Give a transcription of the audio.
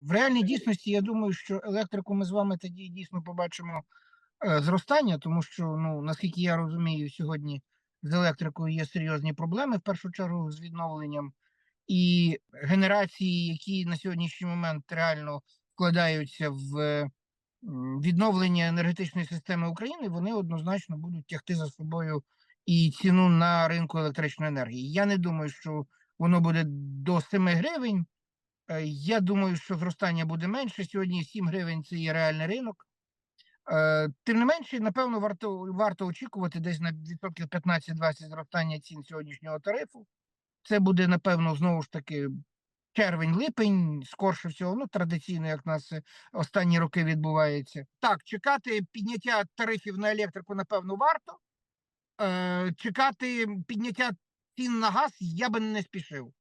В реальній дійсності я думаю, що електрику ми з вами тоді дійсно побачимо е, зростання, тому що, ну наскільки я розумію, сьогодні з електрикою є серйозні проблеми, в першу чергу з відновленням, і генерації, які на сьогоднішній момент реально вкладаються в відновлення енергетичної системи України, вони однозначно будуть тягти за собою і ціну на ринку електричної енергії. Я не думаю, що воно буде до 7 гривень. Е, Я думаю, що зростання буде менше. Сьогодні 7 гривень це є реальний ринок. Е, Тим не менше, напевно, варто варто очікувати десь на відсотків 15-20 зростання цін сьогоднішнього тарифу. Це буде, напевно, знову ж таки червень-липень, скорше всього, ну традиційно, як в нас останні роки відбувається. Так, чекати підняття тарифів на електрику, напевно, варто. Е, Чекати підняття цін на газ я би не спішив.